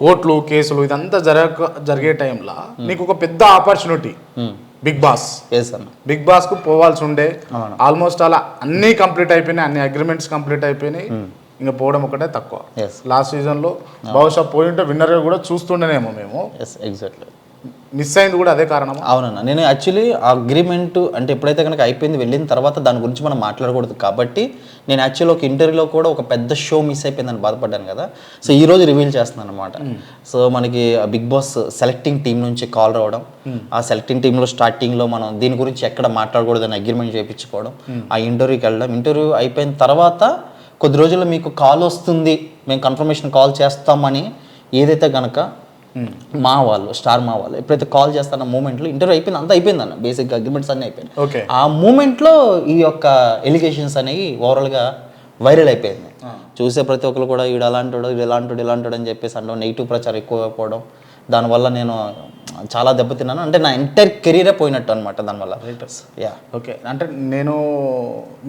కోర్టులు కేసులు ఇదంతా జరగ జరిగే టైంలో నీకు ఒక పెద్ద ఆపర్చునిటీ. Bigg Boss. బిగ్ బాస్కు పోవాల్సి ఉండే. ఆల్మోస్ట్ అలా అన్ని కంప్లీట్ అయిపోయినాయి అన్ని అగ్రిమెంట్స్ కంప్లీట్ అయిపోయినాయి. ఇంకా పోవడం ఒకటే తక్కువ. లాస్ట్ సీజన్లో బహుశా పోయి ఉంటే విన్నర్ కూడా చూస్తుండేనేమో మేము. ఎగ్జాక్ట్లీ మిస్ అయింది కూడా అదే కారణం అవునన్న. నేను యాక్చువల్లీ ఆ అగ్రిమెంట్ అంటే ఎప్పుడైతే కనుక అయిపోయింది వెళ్ళిన తర్వాత దాని గురించి మనం మాట్లాడకూడదు కాబట్టి నేను యాక్చువల్లీ ఒక ఇంటర్వ్యూలో కూడా ఒక పెద్ద షో మిస్ అయిపోయిందని బాధపడ్డాను కదా. సో ఈ రోజు రివీల్ చేస్తున్నాను అనమాట సో మనకి బిగ్ బాస్ సెలెక్టింగ్ టీం నుంచి కాల్ రావడం ఆ సెలెక్టింగ్ టీంలో స్టార్టింగ్లో మనం దీని గురించి ఎక్కడ మాట్లాడకూడదని అగ్రిమెంట్ చేయించుకోవడం ఆ ఇంటర్వ్యూకి వెళ్ళడం. ఇంటర్వ్యూ అయిపోయిన తర్వాత కొద్ది రోజుల్లో మీకు కాల్ వస్తుంది మేము కన్ఫర్మేషన్ కాల్ చేస్తామని ఏదైతే కనుక మా వాళ్ళు స్టార్ మా వాళ్ళు ఎప్పుడైతే కాల్ చేస్తారన్న మూమెంట్లో ఇంటర్వ్యూ అయిపోయింది అంతా అయిపోయింది అన్న. బేసిక్ అగ్రిమెంట్స్ అన్నీ అయిపోయింది ఓకే. ఆ మూమెంట్లో ఈ యొక్క ఎలిగేషన్స్ అనేవి ఓవరాల్గా వైరల్ అయిపోయింది చూసే ప్రతి ఒక్కరు కూడా వీడు అలాంటాడు వీడు ఇలాంటాడు ఇలాంటాడు అని చెప్పేసి అంటే నెగిటివ్ ప్రచారం ఎక్కువ అయిపోవడం. దానివల్ల నేను చాలా దెబ్బతిన్నాను. అంటే నా ఎంటైర్ కెరీరే పోయినట్టు అనమాట దానివల్ల యా ఓకే అంటే నేను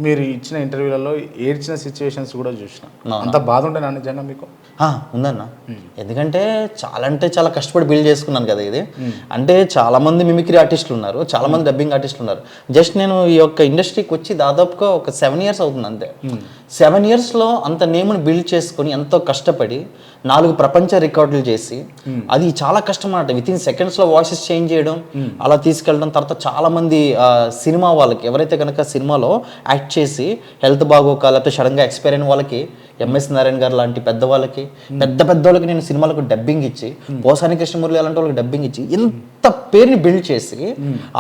మీరు ఇచ్చిన ఇంటర్వ్యూలలో ఏడ్చిన సిచ్యువేషన్స్ కూడా చూసిన? అంత బాధ ఉండే నిజంగా మీకు? ఉందన్న. ఎందుకంటే చాలా అంటే చాలా కష్టపడి బిల్డ్ చేసుకున్నాను కదా ఇది. అంటే చాలా మంది మిమిక్రీ ఆర్టిస్టులు ఉన్నారు. చాలా మంది డబ్బింగ్ ఆర్టిస్టులు ఉన్నారు. జస్ట్ నేను ఈ యొక్క ఇండస్ట్రీకి వచ్చి దాదాపుగా ఒక సెవెన్ ఇయర్స్ అవుతుంది అంతే. సెవెన్ ఇయర్స్లో అంత నేమ్ని బిల్డ్ చేసుకొని ఎంతో కష్టపడి నాలుగు ప్రపంచ రికార్డులు చేసి అది చాలా కష్టం అన్నమాట. విత్ ఇన్ సెకండ్స్లో వాయిసెస్ చేంజ్ చేయడం అలా తీసుకెళ్ళడం తర్వాత చాలా మంది సినిమా వాళ్ళకి ఎవరైతే కనుక సినిమాలో యాక్ట్ చేసి హెల్త్ బాగోక లేకపోతే సడన్గా ఎక్స్పైర్ అయిన వాళ్ళకి ఎంఎస్ నారాయణ గారు లాంటి పెద్ద వాళ్ళకి పెద్ద పెద్ద వాళ్ళకి నేను సినిమాలకు డబ్బింగ్ ఇచ్చి పోసాని కృష్ణమురళి అలాంటి వాళ్ళకి డబ్బింగ్ ఇచ్చి ఇంత పేరుని బిల్డ్ చేసి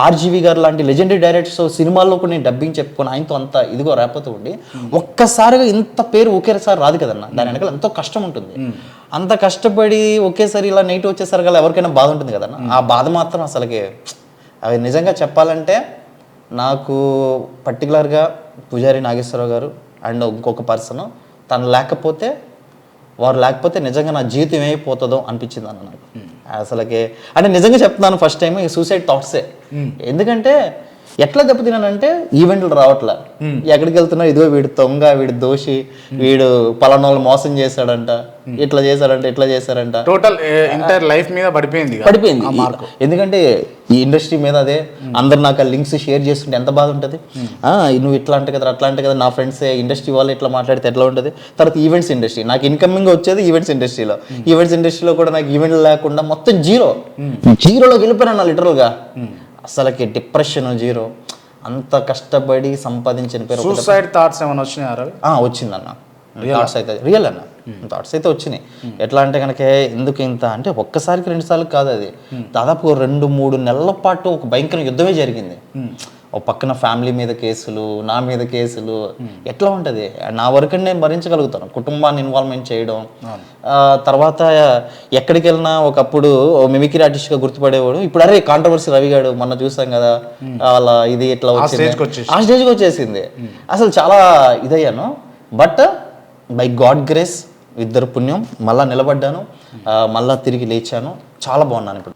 ఆర్జీవి గారు లాంటి లెజెండరీ డైరెక్టర్స్ సినిమాల్లో కూడా నేను డబ్బింగ్ చెప్పుకొని ఆయనతో అంత ఇదిగో రేపతో ఉండి ఒక్కసారిగా ఇంత పేరు ఒకేసారి రాదు కదన్న. దాని వెనకాల ఎంతో కష్టం ఉంటుంది. అంత కష్టపడి ఒకేసారి ఇలా నెగిటివ్ వచ్చేసరికి ఎవరికైనా బాధ ఉంటుంది కదన్న. ఆ బాధ మాత్రం అసలుకి అవి నిజంగా చెప్పాలంటే నాకు పర్టికులర్గా పూజారి నాగేశ్వరరావు గారు అండ్ ఇంకొక పర్సన్ తను లేకపోతే వారు లేకపోతే నిజంగా నా జీవితం ఏమైపోతుందో అనిపించింది అన్న నాకు. అసలుకి అంటే నిజంగా చెప్తున్నాను ఫస్ట్ టైం ఈ సూసైడ్ థాట్సే ఎందుకంటే ఎట్లా దెబ్బతిన్నానంటే ఈవెంట్లు రావట్లే. ఎక్కడికి వెళ్తున్నా ఇదిగో వీడు దొంగ వీడు దోషి వీడు పలానా వాళ్ళు మోసం చేశాడంట. ఇట్లా చేశాడంట ఇట్లా చేశారంట. టోటల్ ఎంటైర్ లైఫ్ మీద పడిపోయింది. పడిపోయింది. ఎందుకంటే ఈ ఇండస్ట్రీ మీద అదే అందరు నాకు ఆ లింక్స్ షేర్ చేస్తుంటే ఎంత బాధ ఉంటుంది? నువ్వు ఇట్లా అంటే కదా అట్లా అంటే కదా నా ఫ్రెండ్స్ ఇండస్ట్రీ వాళ్ళు ఇట్లా మాట్లాడితే ఎట్లా ఉంటుంది? తర్వాత ఈవెంట్స్ ఇండస్ట్రీ నాకు ఇన్కమింగ్ వచ్చేది ఈవెంట్స్ ఇండస్ట్రీలో ఈవెంట్స్ ఇండస్ట్రీలో కూడా నాకు ఈవెంట్ లేకుండా మొత్తం జీరో. జీరోలోకి వెళ్ళిపోయాను లిటరల్గా అసలుకి డిప్రెషన్ జీరో. అంత కష్టపడి సంపాదించిన పేరు సూసైడ్ థాట్స్ ఏమైనా వచ్చినాయి వచ్చిందన్న. థాట్స్ అయితే రియల్ అన్న. థాట్స్ అయితే వచ్చినాయి. ఎట్లా అంటే కనుక ఎందుకు ఇంత? అంటే ఒక్కసారికి రెండు సార్లు కాదు అది. దాదాపు ఓ రెండు మూడు నెలల పాటు ఒక భయంకర యుద్ధమే జరిగింది. ఒక పక్కన ఫ్యామిలీ మీద కేసులు నా మీద కేసులు ఎట్లా ఉంటుంది? నా వరకు నేను భరించగలుగుతాను. కుటుంబాన్ని ఇన్వాల్వ్మెంట్ చేయడం. తర్వాత ఎక్కడికి వెళ్ళినా ఒకప్పుడు మిమిక్రీ ఆర్టిస్ట్గా గుర్తుపడేవాడు. ఇప్పుడు అరే కాంట్రవర్సీ రవి గారు మొన్న చూసాం కదా అలా ఇది ఇట్లా వచ్చింది. ఆ స్టేజ్కి వచ్చేసింది. అసలు చాలా ఇదయ్యాను. బట్ బై గాడ్ గ్రేస్ ఇద్దరు పుణ్యం. మళ్ళా నిలబడ్డాను. మళ్ళా తిరిగి లేచాను. చాలా బాగున్నాను ఇప్పుడు.